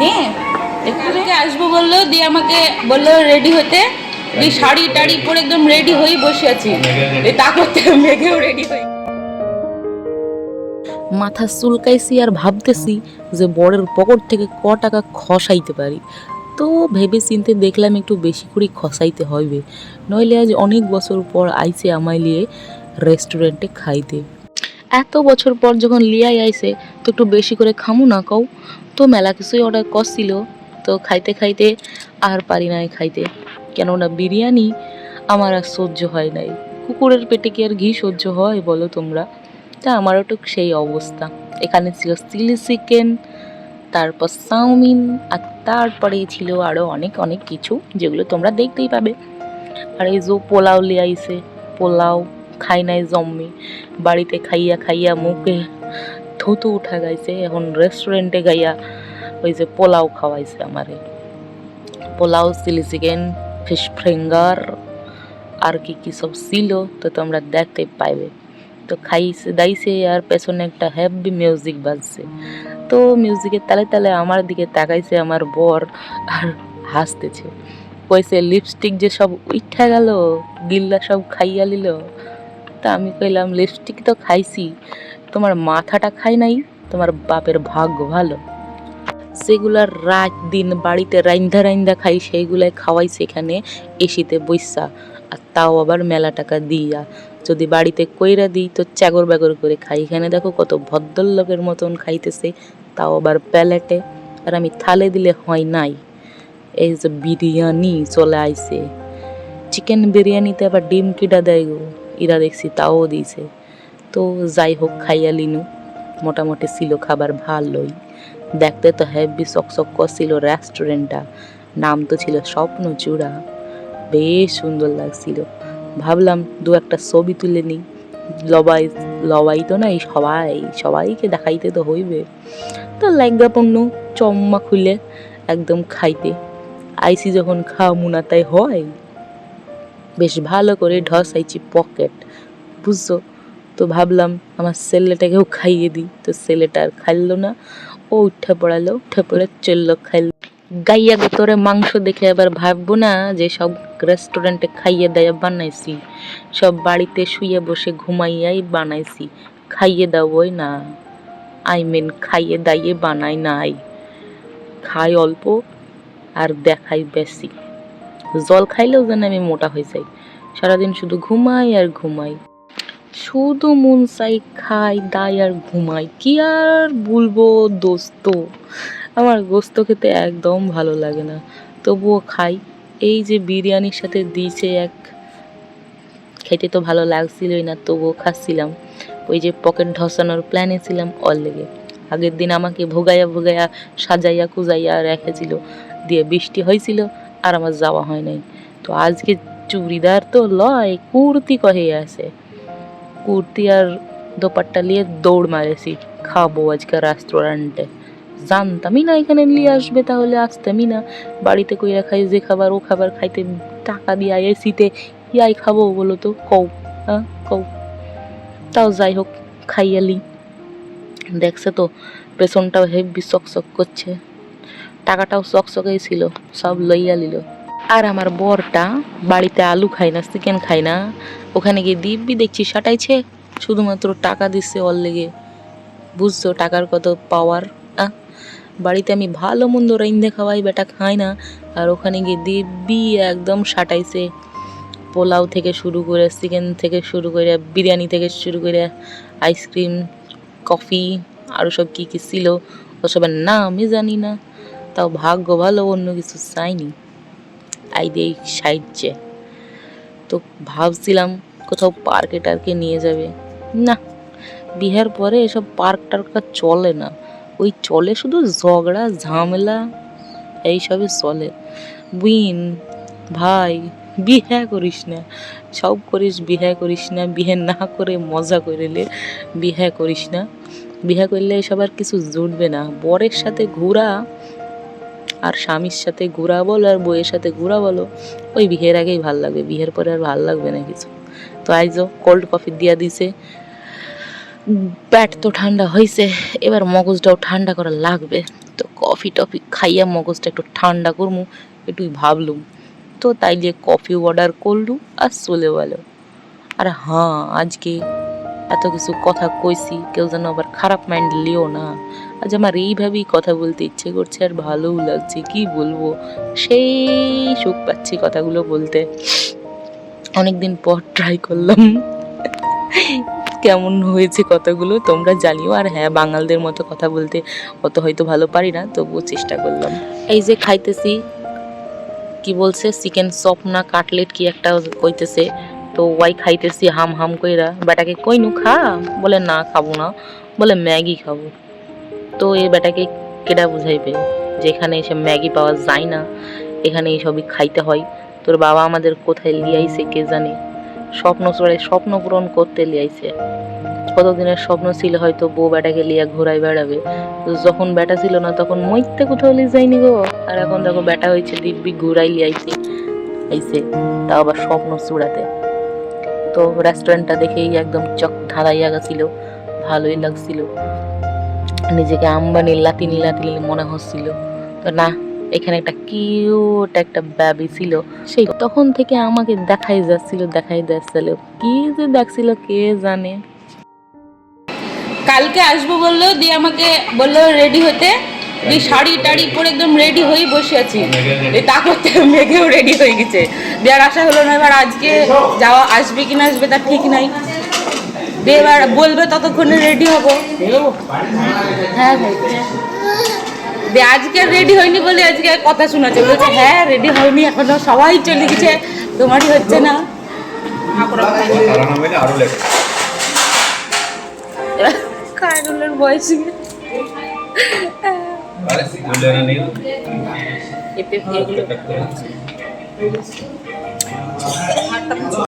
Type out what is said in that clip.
নিয়ে কালকে আসব বলল দিয়ে আমাকে বলল রেডি হতে। দিয়ে শাড়ি টাড়ি পরে একদম রেডি হয়ে বসে আছি। তা করতে মেঘেও রেডি হয়ে মাথা চুলকাইছি আর ভাবতেছি যে বরের পকেট থেকে ক টাকা খসাইতে পারি। তো ভেবে চিনতে দেখলাম একটু বেশি করে খসাইতে হবে নইলে আজ অনেক বছর পর আইছে আমায় লিয়ে রেস্টুরেন্টে খাইতে। এত বছর পর যখন লিয়াই আইছে, তো একটু বেশি করে খামু না কও? তো মেলা কিছুই অর্ডার করছিল, তো খাইতে খাইতে আর পারি নাই খাইতে। কেননা বিরিয়ানি আমার আর সহ্য হয় নাই। কুকুরের পেটে কি আর ঘি সহ্য হয় বলো তোমরা? তা আমারও তো সেই অবস্থা। এখানে ছিল চিলি চিকেন, তারপর চাউমিন, আর তারপরে ছিল আরও অনেক অনেক কিছু, যেগুলো তোমরা দেখতেই পাবে। আর এই যে পোলাও লিয়াইছে, পোলাও খাই নাই জম্মি বাড়িতে খাইয়া খাইয়া মুখে থুতু উঠা গাইছে, এখন রেস্টুরেন্টে গাইয়া ওই যে পোলাও খাওয়াইছে আমারে। Pulao, chilli chicken fish finger আর কি কি সব ছিল, তো তোমরা দেখতে পাইবে। তো খাইছে, দাইছে, আর পেছনে একটা হ্যাভি মিউজিক বাজছে। তো মিউজিকের তালে তালে আমার দিকে তাকাইছে আমার বর, আর হাসতেছে। কইছে লিপস্টিক যে সব উঠা গেল, গিল্লা সব খাইয়া লিল তা আমি কইলাম, লিপস্টিক তো খাইছি, তোমার মাথাটা খাই নাই, তোমার বাপের ভাগ্য ভালো। সেগুলার রাত দিন বাড়িতে রাইন্ধা রাইন্ধা খাই, সেইগুলাই খাওয়াইছে এখানে এসিতে বইসা। আর তাও আবার মেলা টাকা দিয়া। যদি বাড়িতে কইরা দিই, তো চাগর বাগর করে খাই। এখানে দেখো কত ভদ্রলোকের মতন খাইতেছে, তাও আবার প্যালেটে। আর আমি থালে দিলে হয় নাই। এই যে বিরিয়ানি চলে আইছে। চিকেন বিরিয়ানিতে আবার ডিম কিটা দেয় গো? ইরা দেখছি তাও দিছে তো যাই হোক, খাইয়া লিনু। মোটামুটি ছিল খাবার ভালোই। দেখতে তো হেভি চকচক করছিল রেস্টুরেন্টটা নাম তো ছিল স্বপ্ন চূড়া বেশ সুন্দর লাগছিল। ভাবলাম দু একটা ছবি তুলে নিই। লবাই লবাই তো নাই, সবাই, সবাইকে দেখাইতে তো হইবে। তো লেগা পণ্য চম্মা খুলে একদম খাইতে। আইসি যখন খাওয়ামু না তাই হয় বেশ ভালো করে ঢসাইছি পকেট। বুঝছ? তো ভাবলাম আমার ছেলেটাকেও খাইয়ে দিই। তো ছেলেটা আর খাইলো না। ও উঠে পড়ালো, উঠে পড়ে চলল খাইল। গাইয়া গোতরে মাংস দেখে আবার ভাববো না যে সব রেস্টুরেন্টে খাইয়ে দেয়া বানাইছি। সব বাড়িতে শুয়ে বসে ঘুমাইয়াই বানাইছি। খাইয়ে দাওই না। আই মিন খাইয়ে দাইয়ে বানাই নাই। খাই অল্প আর দেখাই বেশি জল খাইলেও যেন আমি মোটা হয়ে যাই। সারাদিন শুধু ঘুমাই আর ঘুমাই। শুধু মন চাই খাই, দাই আর ঘুমাই। কি আর বলব দোস্ত? আমার গোস্ত খেতে একদম ভালো লাগে না। তবুও খাই। এই যে বিরিয়ানির সাথে দিয়েছে এক, খেতে তো ভালো লাগছিলই না, তবুও খাচ্ছিলাম। ওই যে পকেট ধসানোর প্ল্যানে ছিলাম, অল লেগে। আগের দিন আমাকে ভোগাইয়া ভোগাইয়া সাজাইয়া কুজাইয়া রেখেছিল। দিয়ে বৃষ্টি হয়েছিল আর আমার যাওয়া হয় নাই। তো আজকে চুড়িদার তো লয়, কুর্তি কহে আছে। কুর্তি আর দোপাট্টা নিয়ে দৌড় মারেছি। খাব আজকে রেস্টুরেন্টে জানতামই না এখানে নিয়ে আসবে তাহলে, আসতামই না। বাড়িতে কইরা খাই যে খাবার, ও খাবার খাইতে টাকা দিয়ে এসিতে ইয়াই খাব বলো তো? কও হ্যাঁ কও। তাও যাই হোক খাইয়ালি দেখছে তো, পেছনটাও হেভি চকচক করছে। টাকাটাও চকচকেই ছিল, সব লইয়া নিল। আর আমার বরটা বাড়িতে আলু খায় না, চিকেন খায় না। ওখানে গিয়ে দিব্যি দেখছি সাটাইছে, শুধুমাত্র টাকা দিচ্ছে ওর লেগে। বুঝছ, টাকার কত পাওয়ার বাড়িতে আমি ভালো মন্দ রাইন্দে খাওয়াই, বেটা খাই না। আর ওখানে গিয়ে দিব্যি একদম সাটাইছে। পোলাও থেকে শুরু করে চিকেন থেকে শুরু করে, বিরিয়ানি থেকে শুরু করে, আইসক্রিম, কফি আরও সব কী কী ছিল, ওসবের নামই জানি না। তাও ভাগ্য ভালো অন্য কিছু চাইনি। আই দিয়ে সাহায্যে তো ভাবছিলাম কোথাও পার্কে টার্কে নিয়ে যাবে। না, বিহার পরে এসব পার্ক টার্ক চলে না। ওই চলে শুধু ঝগড়া, ঝামেলা, এইসবই চলে। বুইন ভাই বিহা করিস না। সব করিস বিহা করিস না। বিহে না করে মজা করিলে বিহা করিস না। বিহা করলে এসব আর কিছু জুটবে না। বরের সাথে ঘোরা আর স্বামীর সাথে ঘোরা বলো আর বইয়ের সাথে ঘোরা বলো, ওই বিয়ের আগেই ভালো লাগবে, বিয়ের পরে আর ভালো লাগবে না কিছু। তো আইজো কোল্ড কফি দিয়া দিছে, পেট তো ঠান্ডা হয়েছে এবার মগজটাও ঠান্ডা করা লাগবে। তো কফি টফি খাইয়া মগজটা একটু ঠান্ডা করমু একটু ভাবলুম। তো তাই দিয়ে কফি অর্ডার করলু আর চলে গেল। আর হ্যাঁ আজকে এত কিছু কথা কইছি, কেউ যেন আবার খারাপ মাইন্ড লিও না। আজ আমার এইভাবেই কথা বলতে ইচ্ছে করছে, আর ভালোও লাগছে, কি বলব? সেই সুখ পাচ্ছি কথাগুলো বলতে। অনেকদিন পর ট্রাই করলাম। কেমন হয়েছে কথাগুলো তোমরা জানিও, আর হ্যাঁ বাঙালদের মতো কথা বলতে অত হয়তো ভালো পারি না, তবুও চেষ্টা করলাম। এই যে খাইতেছি, কি বলছে? চিকেন চপ না কাটলেট কি একটা কইতেছে? তো ওয়াই খাইতেছি হাম হাম কইরা। বেটাকে কইনু, খা। বলে, না, খাব না। বলে, ম্যাগি খাব। তো এই বেটাকে কেডা বুঝাইবে? যেখানে এসে ম্যাগি পাওয়া যায় না, এখানে এইসবই খাইতে হয়। তোর বাবা আমাদের কোথায় লিয়াইছে কে জানে? স্বপ্ন চড়ে স্বপ্ন পূরণ করতে লিয়াইছে। কতদিনের স্বপ্ন ছিল হয়তো বউ বেটাকে লিয়া ঘোরাই বেড়াবে। তো যখন বেটা ছিল না, তখন মইতে কোথাও লিয়ে যায়নি গো। আর এখন দেখো বেটা হয়েছে দিব্যি ঘুরাই লিয়াইছে, আইছে। তাও আবার স্বপ্ন চূড়াতে। তো রেস্টুরেন্টটা দেখেই একদম চক ধাঁধাইয়া গেছিল ভালোই লাগছিল। নিজেকে আম্বানি লাতিনি লাতিনি মনে হচ্ছিল। তো না এখানে একটা কিউট একটা ব্যাবি ছিল। সেই তখন থেকে আমাকে দেখাই যাচ্ছিল দেখাই যাচ্ছিল। কি যে দেখছিল কে জানে। কালকে আসব বলল দিয়ে আমাকে বলল রেডি হতে। দিয়ে শাড়ি টাড়ি পরে একদম রেডি হয়ে বসে আছি। দিয়ে তা করতে মেঘেও রেডি হয়ে গেছে। দিয়ে আর আশা হলো না এবার আজকে যাওয়া আসবে কি না আসবে তার ঠিক নাই। এবার বলবে ততক্ষণে রেডি হব। হ্যাঁ ভাই দিয়ে আজকে রেডি হয়নি বলে আজকে কথা শোনাচ্ছে। বলছে হ্যাঁ রেডি হয়নি এখনও সবাই চলে গেছে। তোমারই হচ্ছে না। বয়স এতে Hai.